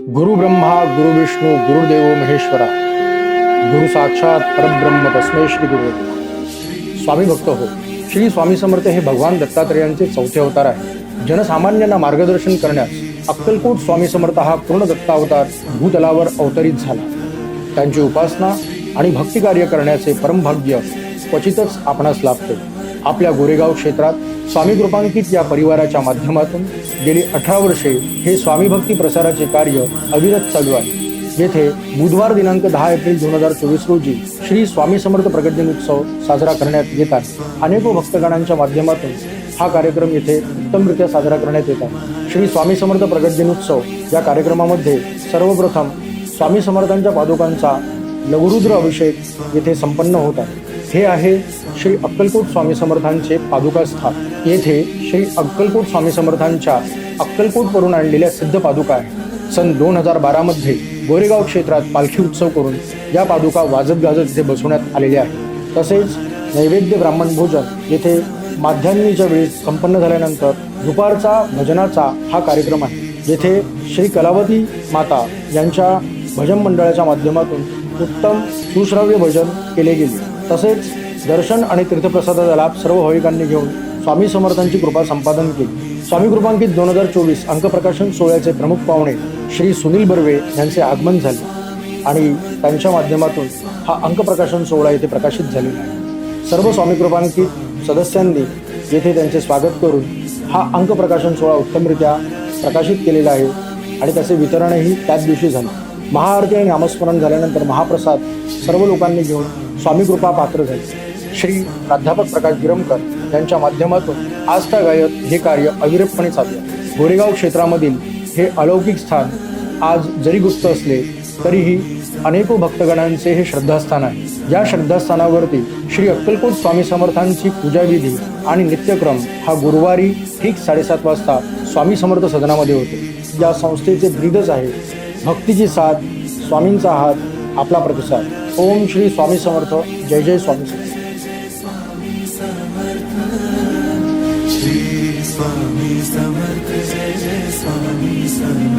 गुरु ब्रह्मा गुरु विष्णू गुरुदेव महेश्वरा। गुरु साक्षात परब्रह्म तस्मै श्री गुरु स्वामी भक्त हो श्री स्वामी समर्थ हे भगवान दत्तात्रेयांचे चौथे अवतार आहे. जनसामान्यांना मार्गदर्शन करण्यास अक्कलकोट स्वामी समर्थ हा पूर्ण दत्तावतार भूतलावर अवतरित झाला. त्यांची उपासना आणि भक्तिकार्य करण्याचे परमभाग्य क्वचितच आपणास लाभते. आपल्या गोरेगाव क्षेत्रात स्वामी कृपांकित या परिवाराच्या माध्यमातून गेली अठरा वर्षे हे स्वामी भक्ती प्रसाराचे कार्य अविरत चालू आहे. येथे बुधवार दिनांक दहा एप्रिल दोन हजार चोवीस रोजी श्री स्वामी समर्थ प्रकट उत्सव साजरा करण्यात येतात अनेको भक्तगणांच्या माध्यमातून हा कार्यक्रम येथे उत्तमरित्या साजरा करण्यात येतात श्री स्वामी समर्थ प्रकट उत्सव या कार्यक्रमामध्ये सर्वप्रथम स्वामी समर्थांच्या पादुकांचा लघुरुद्र अभिषेक येथे संपन्न होत आहे. हे आहे श्री अक्कलकोट स्वामी समर्थांचे पादुका स्थान. येथे श्री अक्कलकोट स्वामी समर्थांच्या अक्कलकोटवरून आणलेल्या सिद्ध पादुका आहे सन दोन हजार बारामध्ये गोरेगाव क्षेत्रात पालखी उत्सव करून या पादुका वाजत गाजत इथे बसवण्यात आलेल्या आहेत. तसेच नैवेद्य ब्राह्मण भोजन येथे माध्यान्नीच्या वेळी संपन्न झाल्यानंतर दुपारचा भजनाचा हा कार्यक्रम आहे. येथे श्री कलावती माता यांच्या भजन मंडळाच्या माध्यमातून उत्तम सुश्राव्य भजन केले गेले. तसेच दर्शन आणि तीर्थप्रसादाचा लाभ सर्व भाविकांनी घेऊन स्वामी समर्थांची कृपा संपादन केली. स्वामी कृपांकित दोन हजार चोवीस अंकप्रकाशन सोहळ्याचे प्रमुख पाहुणे श्री सुनील बर्वे यांचे आगमन झाले आणि त्यांच्या माध्यमातून हा अंकप्रकाशन सोहळा येथे प्रकाशित झालेला आहे. सर्व स्वामी कृपांकित सदस्यांनी येथे त्यांचे स्वागत करून हा अंकप्रकाशन सोहळा उत्तमरित्या प्रकाशित केलेला आहे आणि त्याचे वितरणही त्याच दिवशी झाले. महाआरती आणि नामस्मरण झाल्यानंतर महाप्रसाद सर्व लोकांनी घेऊन स्वामी कृपा पात्र झाले. श्री प्राध्यापक प्रकाश गिरमकर यांच्या माध्यमातून आस्था गायत हे कार्य अविरतपणे चालू आहे. गोरेगाव क्षेत्रामधील हे अलौकिक स्थान आज जरी गुप्त असले तरीही अनेको भक्तगणांचे हे श्रद्धास्थान आहे. या श्रद्धास्थानावरती श्री अक्कलकोट स्वामी समर्थांची पूजाविधी आणि नित्यक्रम हा गुरुवारी ठीक साडेसात वाजता स्वामी समर्थ सदनामध्ये होते. या संस्थेचे ब्रीदच आहे. भक्तीची साथ स्वामींचा हात आपला प्रतिसाद. ओम श्री स्वामी समर्थ जय जय स्वामी समर्थ. श्री स्वामी समर्थ जय जय स्वामी समर्थ.